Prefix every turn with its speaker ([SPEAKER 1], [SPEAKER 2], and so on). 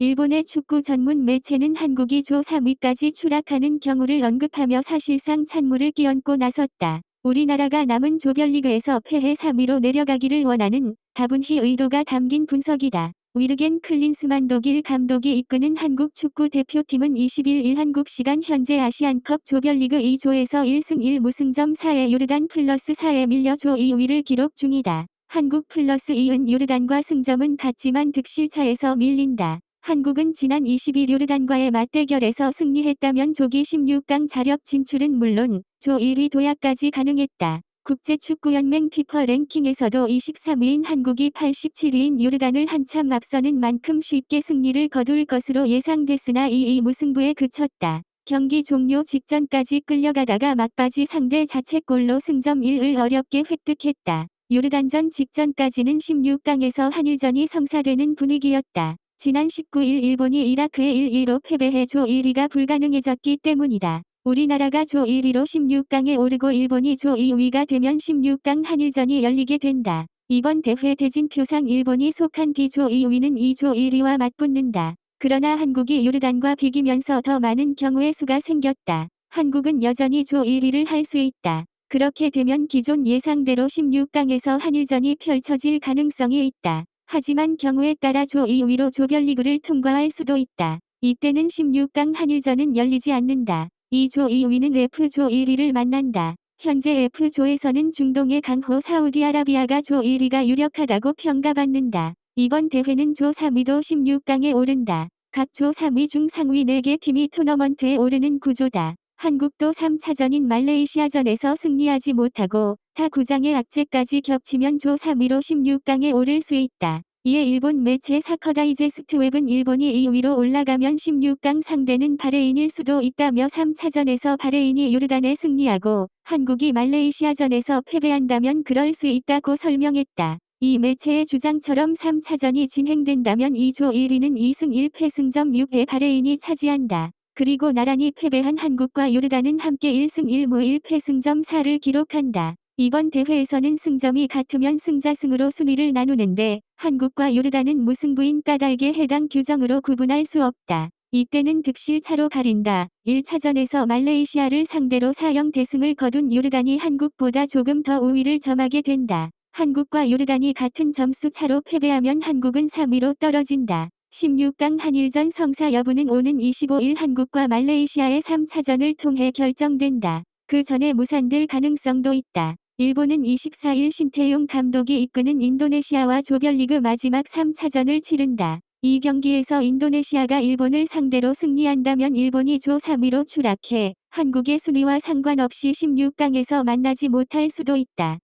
[SPEAKER 1] 일본의 축구 전문 매체는 한국이 조 3위까지 추락하는 경우를 언급하며 사실상 찬물을 끼얹고 나섰다. 우리나라가 남은 조별리그에서 패해 3위로 내려가기를 원하는 다분히 의도가 담긴 분석이다. 위르겐 클린스만 독일 감독이 이끄는 한국 축구 대표팀은 21일 한국 시간 현재 아시안컵 조별리그 2조에서 1승 1무승점 4에 요르단 플러스 4에 밀려 조 2위를 기록 중이다. 한국 플러스 2은 요르단과 승점은 같지만 득실차에서 밀린다. 한국은 지난 20일 요르단과의 맞대결에서 승리했다면 조기 16강 자력 진출은 물론 조 1위 도약까지 가능했다. 국제축구연맹 피퍼 랭킹에서도 23위인 한국이 87위인 요르단을 한참 앞서는 만큼 쉽게 승리를 거둘 것으로 예상됐으나 2위 무승부에 그쳤다. 경기 종료 직전까지 끌려가다가 막바지 상대 자책골로 승점 1을 어렵게 획득했다. 요르단전 직전까지는 16강에서 한일전이 성사되는 분위기였다. 지난 19일 일본이 이라크에 1-2로 패배해 조 1위가 불가능해졌기 때문이다. 우리나라가 조 1위로 16강에 오르고 일본이 조 2위가 되면 16강 한일전이 열리게 된다. 이번 대회 대진표상 일본이 속한 B조 2위는 2조 1위와 맞붙는다. 그러나 한국이 요르단과 비기면서 더 많은 경우의 수가 생겼다. 한국은 여전히 조 1위를 할 수 있다. 그렇게 되면 기존 예상대로 16강에서 한일전이 펼쳐질 가능성이 있다. 하지만 경우에 따라 조 2위로 조별리그를 통과할 수도 있다. 이때는 16강 한일전은 열리지 않는다. 2조 2위는 F조 1위를 만난다. 현재 F조에서는 중동의 강호 사우디아라비아가 조 1위가 유력하다고 평가받는다. 이번 대회는 조 3위도 16강에 오른다. 각 조 3위 중 상위 4개 팀이 토너먼트에 오르는 구조다. 한국도 3차전인 말레이시아전에서 승리하지 못하고 타 9장의 악재까지 겹치면 조 3위로 16강에 오를 수 있다. 이에 일본 매체 사커다이제 스트 웹은 일본이 2위로 올라가면 16강 상대는 바레인일 수도 있다며 3차전에서 바레인이 요르단에 승리하고 한국이 말레이시아전에서 패배한다면 그럴 수 있다고 설명했다. 이 매체의 주장처럼 3차전이 진행된다면 2조 1위는 2승 1패 승점 6에 바레인이 차지한다. 그리고 나란히 패배한 한국과 요르단은 함께 1승 1무 1패 승점 4를 기록한다. 이번 대회에서는 승점이 같으면 승자승으로 순위를 나누는데 한국과 요르단은 무승부인 까닭에 해당 규정으로 구분할 수 없다. 이때는 득실차로 가린다. 1차전에서 말레이시아를 상대로 4영 대승을 거둔 요르단이 한국보다 조금 더 우위를 점하게 된다. 한국과 요르단이 같은 점수 차로 패배하면 한국은 3위로 떨어진다. 16강 한일전 성사 여부는 오는 25일 한국과 말레이시아의 3차전을 통해 결정된다. 그 전에 무산될 가능성도 있다. 일본은 24일 신태용 감독이 이끄는 인도네시아와 조별리그 마지막 3차전을 치른다. 이 경기에서 인도네시아가 일본을 상대로 승리한다면 일본이 조 3위로 추락해 한국의 순위와 상관없이 16강에서 만나지 못할 수도 있다.